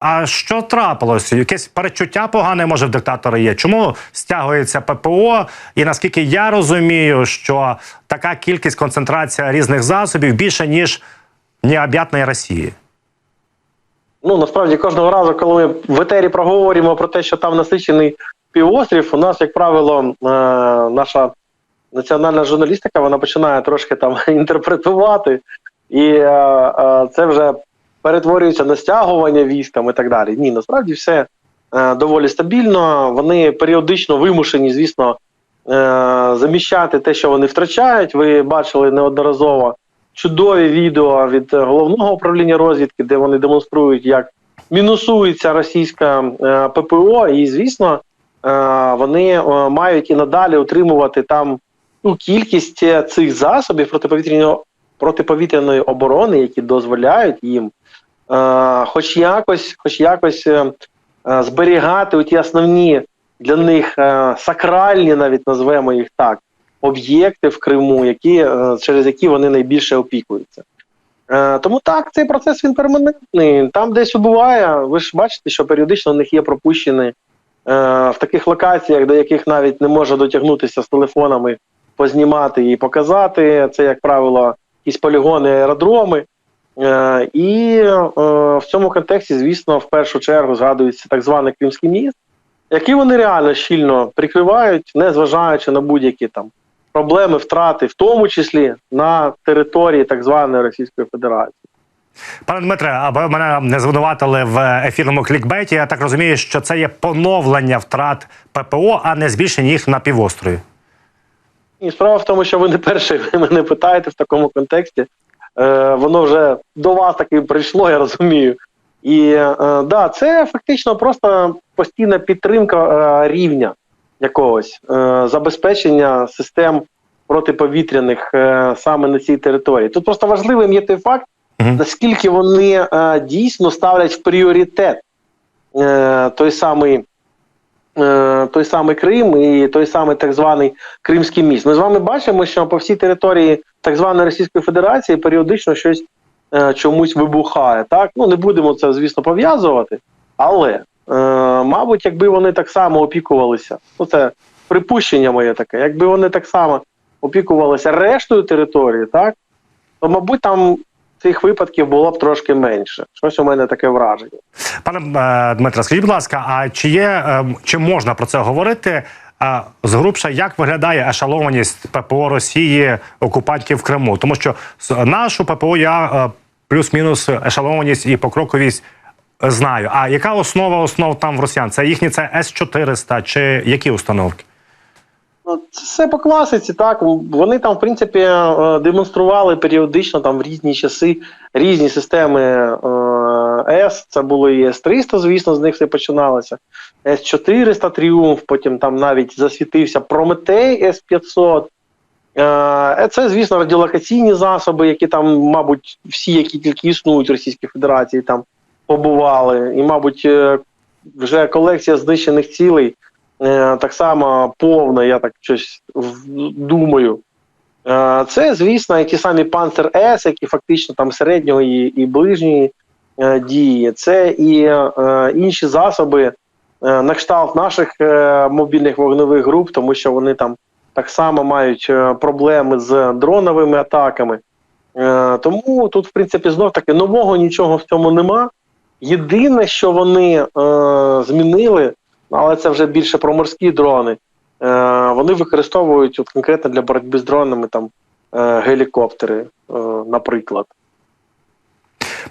А що трапилось? Якесь перечуття погане може в диктатора є? Чому стягується ППО? І наскільки я розумію, що така кількість концентрація різних засобів більше ніж необ'ятної Росії? Ну насправді кожного разу, коли ми в етері проговорюємо про те, що там насичений півострів, у нас, як правило, е, наша національна журналістика вона починає трошки там інтерпретувати, і е, е, це вже перетворюється на стягування військ там і так далі. Ні, насправді все е, доволі стабільно. Вони періодично вимушені, звісно, е, заміщати те, що вони втрачають. Ви бачили неодноразово чудові відео від головного управління розвідки, де вони демонструють, як мінусується російська е, ППО, і звісно, е, вони е, мають і надалі утримувати там ну, кількість е, цих засобів протиповітряної протиповітряної оборони, які дозволяють їм, хоч якось, хоч якось е, е, зберігати ті основні для них е, сакральні, навіть назвемо їх так, об'єкти в Криму, які, е, через які вони найбільше опікуються. Е, Тому так, цей процес він перманентний. Там десь убуває. Ви ж бачите, що періодично у них є пропущені е, в таких локаціях, до яких навіть не може дотягнутися з телефонами, познімати і показати. Це, як правило, якісь полігони, аеродроми. Е, І е, в цьому контексті, звісно, в першу чергу згадується так званий Кримський міст, який вони реально щільно прикривають, незважаючи на будь-які там проблеми, втрати, в тому числі на території так званої Російської Федерації. Пане Дмитре, аби мене не звинуватили в ефірному клікбеті, я так розумію, що це є поновлення втрат ППО, а не збільшення їх на півострові. І справа в тому, що ви не перші ви мене питаєте в такому контексті. Е, воно вже до вас таки прийшло, я розумію. І е, да, це фактично просто постійна підтримка е, рівня якогось е, забезпечення систем протиповітряних е, саме на цій території. Тут просто важливим є той факт, Мгм. наскільки вони е, дійсно ставлять в пріоритет е, той самий. е, Той самий Крим і той самий так званий Кримський міст. Ми з вами бачимо, що по всій території так званої Російської Федерації періодично щось е, чомусь вибухає. Так, ну не будемо це, звісно, пов'язувати, але е, мабуть, якби вони так само опікувалися, ну це припущення моє таке, якби вони так само опікувалися рештою території, так, то, мабуть, там цих випадків було б трошки менше. Щось у мене таке враження. Пане е, Дмитре, скажіть, будь ласка, а чи є е, чи можна про це говорити? А згрубша, як виглядає ешелованість ППО Росії окупантів в Криму? Тому що нашу ППО я е, плюс-мінус ешелованість і покроковість е, знаю. А яка основа основ там в росіян? Це їхні це С-400 чи які установки? Ну, це по класиці, так. Вони там, в принципі, е, демонстрували періодично там в різні часи різні системи С. Це було і С-300, звісно, з них все починалося. С-400 Тріумф, потім там навіть засвітився Прометей С-500. Е, Це, звісно, радіолокаційні засоби, які там, мабуть, всі, які тільки існують в Російській Федерації, там побували. І, мабуть, е, вже колекція знищених цілей е, так само повна, я так щось думаю. Е, Це, звісно, і ті самі Панцер С, які фактично там середньої і, ближньої е, дії. Це і е, інші засоби е, на кшталт наших е, мобільних вогневих груп, тому що вони там так само мають е, проблеми з дроновими атаками. Е, Тому тут, в принципі, знов таки нового нічого в цьому нема. Єдине, що вони е, змінили, але це вже більше про морські дрони. Е, вони використовують от конкретно для боротьби з дронами там е, гелікоптери, е, наприклад.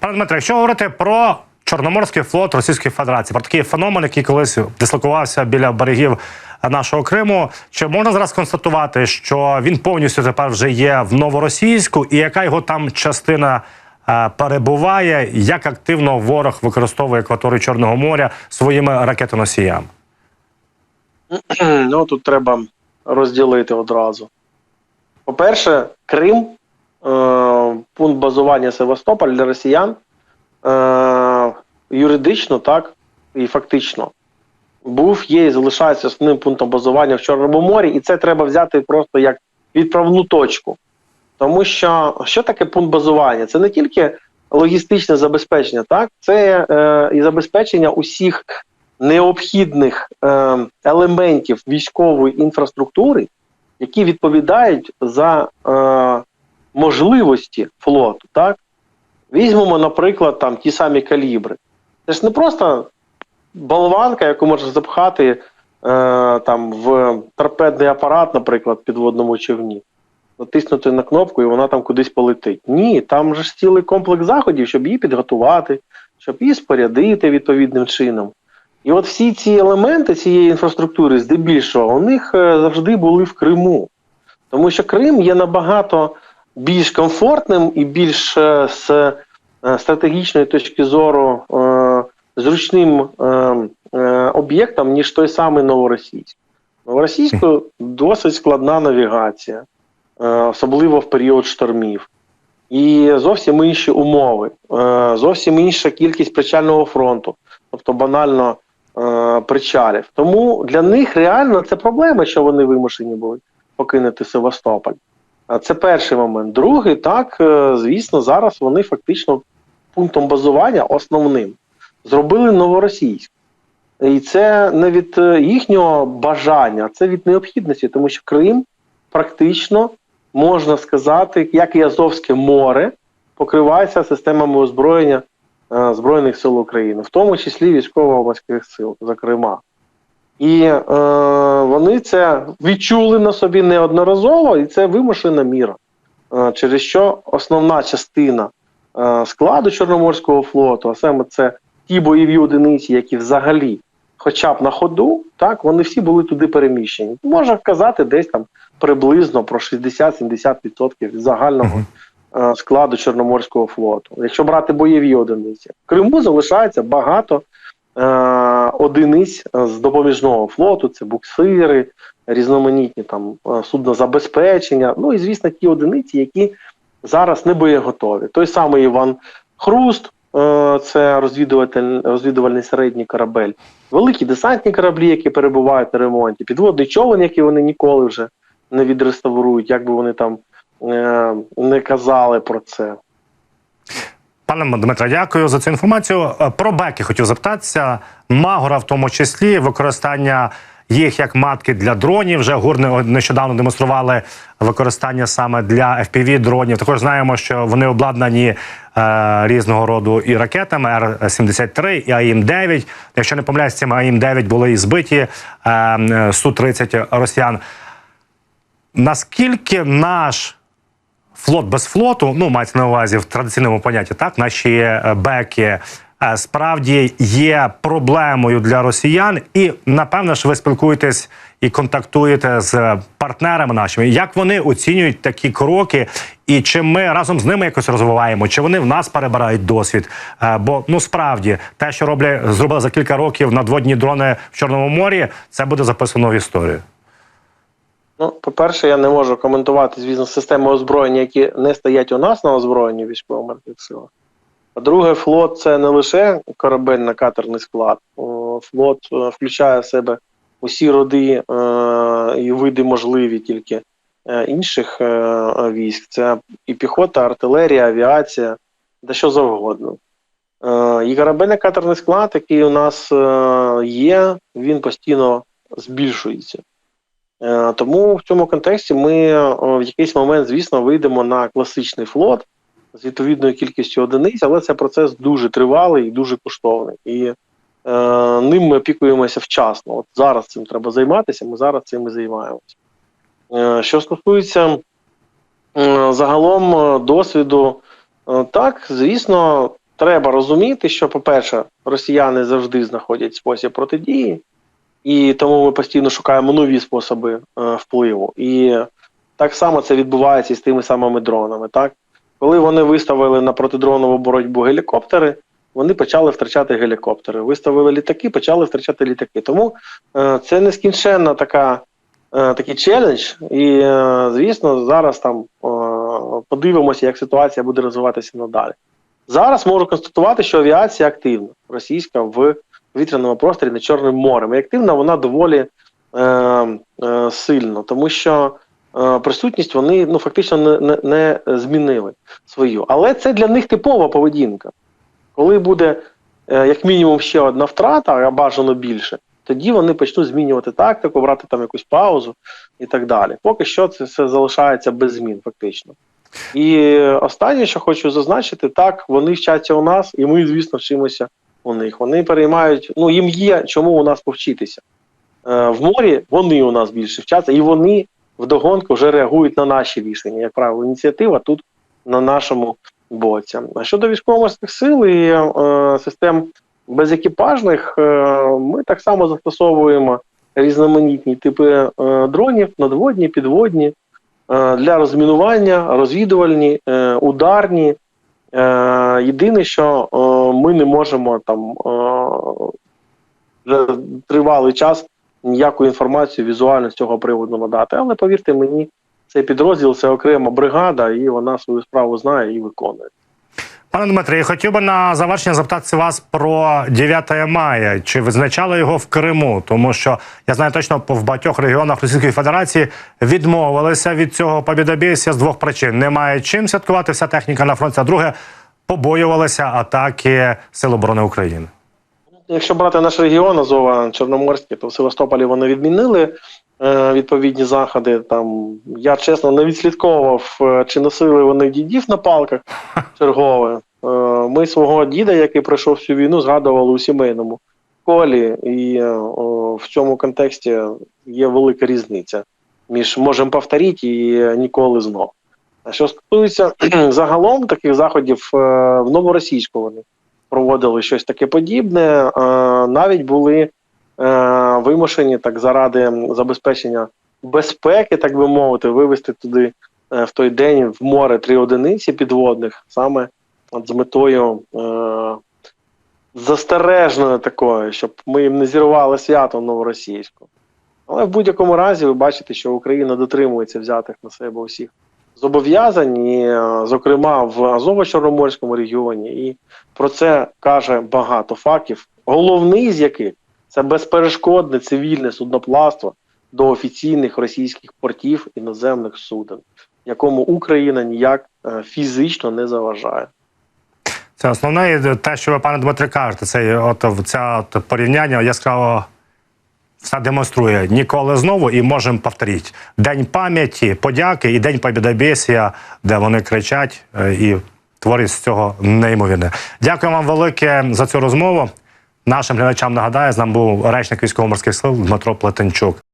Пане Дмитре, якщо говорити про Чорноморський флот Російської Федерації, про такий феномен, який колись дислокувався біля берегів нашого Криму, чи можна зараз констатувати, що він повністю тепер вже є в новоросійську, і яка його там частина е, перебуває, як активно ворог використовує акваторію Чорного моря своїми ракетоносіями? ну тут треба розділити одразу. По-перше, Крим, е, пункт базування Севастополь для росіян е, юридично, так, і фактично був, є і залишається основним пунктом базування в Чорному морі, і це треба взяти просто як відправну точку. Тому що що таке пункт базування? Це не тільки логістичне забезпечення, так це е, і забезпечення усіх необхідних е, елементів військової інфраструктури, які відповідають за е, можливості флоту. Так? Візьмемо, наприклад, там ті самі калібри. Це ж не просто болванка, яку можна запхати е, там, в торпедний апарат, наприклад, підводному човні. Натиснути на кнопку, і вона там кудись полетить. Ні, там же ж цілий комплекс заходів, щоб її підготувати, щоб її спорядити відповідним чином. І от всі ці елементи цієї інфраструктури, здебільшого, у них е, завжди були в Криму. Тому що Крим є набагато більш комфортним і більш е, з е, стратегічної точки зору е, зручним об'єктом, ніж той самий Новоросійськ. Новоросійську досить складна навігація, особливо в період штормів. І зовсім інші умови, зовсім інша кількість причального фронту, тобто банально причалів. Тому для них реально це проблема, що вони вимушені були покинути Севастополь. Це перший момент. Другий, так, е, звісно, зараз вони фактично пунктом базування основним зробили новоросійськ. І це не від е, їхнього бажання, це від необхідності, тому що Крим практично можна сказати, як і Азовське море, покривається системами озброєння е, Збройних сил України, в тому числі військово-морських сил, зокрема. І е, вони це відчули на собі неодноразово, і це вимушена міра, е, через що основна частина е, складу Чорноморського флоту, а саме це ті бойові одиниці, які взагалі, хоча б на ходу, так, вони всі були туди переміщені. Можна казати, десь там приблизно про 60-70% загального е, складу Чорноморського флоту. Якщо брати бойові одиниці, в Криму залишається багато одиниць е, з допоміжного флоту, це буксири, різноманітні там е, суднозабезпечення. Ну і звісно, ті одиниці, які зараз не боєготові. Той самий Іван Хруст, е, це розвідуватель, розвідувальний середній корабель, великі десантні кораблі, які перебувають на ремонті, підводний човен, який вони ніколи вже не відреставрують, як би вони там е, не казали про це. Пане Дмитре, дякую за цю інформацію. Е, Про беки хотів запитатися. Магора, в тому числі, використання їх як матки для дронів. Вже гурни нещодавно демонстрували використання саме для fpv дронів. Також знаємо, що вони обладнані е, різного роду і ракетами Р-73 і АІМ-9. Якщо не помиляюсь, цими АІМ-9 були і збиті е, Су-30 росіян. Наскільки наш флот без флоту, ну мається на увазі в традиційному понятті, так наші е, беки е, справді є проблемою для росіян, і напевно ж ви спілкуєтесь і контактуєте з партнерами нашими. Як вони оцінюють такі кроки, і чи ми разом з ними якось розвиваємо, чи вони в нас перебирають досвід? Е, Бо ну справді те, що роблять зробили за кілька років надводні дрони в Чорному морі, це буде записано в історію. Ну, по-перше, я не можу коментувати, звісно, системи озброєння, які не стоять у нас на озброєнні військово-морських силах. По-друге, флот це не лише корабельно-катерний склад. Флот е, включає в себе усі роди е, і види можливі тільки е, інших військ. Це і піхота, артилерія, авіація, де що завгодно. І корабельно-катерний склад, який у нас є, він постійно збільшується. Е, Тому в цьому контексті ми е, в якийсь момент, звісно, вийдемо на класичний флот з відповідною кількістю одиниць, але це процес дуже тривалий і дуже коштовний. І е, ним ми опікуємося вчасно. От зараз цим треба займатися, ми зараз цим і займаємося. Е, що стосується е, загалом е, досвіду, е, так, звісно, треба розуміти, що, по-перше, росіяни завжди знаходять спосіб протидії. І тому ми постійно шукаємо нові способи е, впливу. І так само це відбувається і з тими самими дронами. Так? Коли вони виставили на протидронову боротьбу гелікоптери, вони почали втрачати гелікоптери. Виставили літаки, почали втрачати літаки. Тому е, це нескінченна така, е, такий челендж. І, е, звісно, зараз там подивимося, як ситуація буде розвиватися надалі. Зараз можу констатувати, що авіація активна російська в повітряному просторі над Чорним морем. І активна вона доволі е, е, сильно, тому що е, присутність вони ну фактично не, не, не змінили свою. Але це для них типова поведінка. Коли буде е, як мінімум ще одна втрата, а бажано більше, тоді вони почнуть змінювати тактику, брати там якусь паузу і так далі. Поки що це все залишається без змін, фактично. І останнє, що хочу зазначити, так вони вчаться у нас, і ми, звісно, вчимося у них. Вони переймають, ну їм є чому у нас повчитися. Е, в морі вони у нас більше вчаться, і вони вдогонку вже реагують на наші рішення. Як правило, ініціатива тут на нашому боці. А щодо військово-морських сил і е, систем безекіпажних, е, ми так само застосовуємо різноманітні типи е, дронів, надводні, підводні е, для розмінування, розвідувальні, е, ударні. Е, єдине, що е, ми не можемо там е, вже тривалий час ніяку інформацію візуально з цього приводу надати. Але повірте мені, цей підрозділ це окрема бригада, і вона свою справу знає і виконує. Пане Дмитре, я хотів би на завершення запитати вас про 9 мая. Чи визначали його в Криму? Тому що я знаю точно в багатьох регіонах Російської Федерації відмовилися від цього побідобійся з двох причин: немає чим святкувати вся техніка на фронті. А друге, побоювалися атаки Сил оборони України. Якщо брати наш регіон, Азова Чорноморський, то в Севастополі вони відмінили е, відповідні заходи. Там я чесно не відслідковував, е, чи носили вони дідів на палках чергове. Е, ми свого діда, який пройшов всю війну, згадували у сімейному колі, і е, в цьому контексті є велика різниця між можемо повторити і ніколи знов. А що стосується загалом таких заходів е, в новоросійську вони проводили щось таке подібне. Навіть були вимушені так заради забезпечення безпеки, так би мовити, вивести туди в той день в море три одиниці підводних, саме з метою е, застережною такою, щоб ми їм не зірвали свято новоросійську. Але в будь-якому разі ви бачите, що Україна дотримується взятих на себе усіх зобов'язань, і, е, зокрема в Азово-Чорноморському регіоні, і про це каже багато фактів. Головний з яких це безперешкодне цивільне судноплавство до офіційних російських портів іноземних суден, якому Україна ніяк е, фізично не заважає. Це основне те, що ви, пане Дмитре, кажете. Це от ця от порівняння яскраво все демонструє ніколи знову і можемо повторити. День пам'яті, подяки і день побідобєсія, де вони кричать е, і творять з цього неймовірне. Дякую вам велике за цю розмову. Нашим глядачам нагадаю, з нами був речник військово-морських сил Дмитро Плетенчук.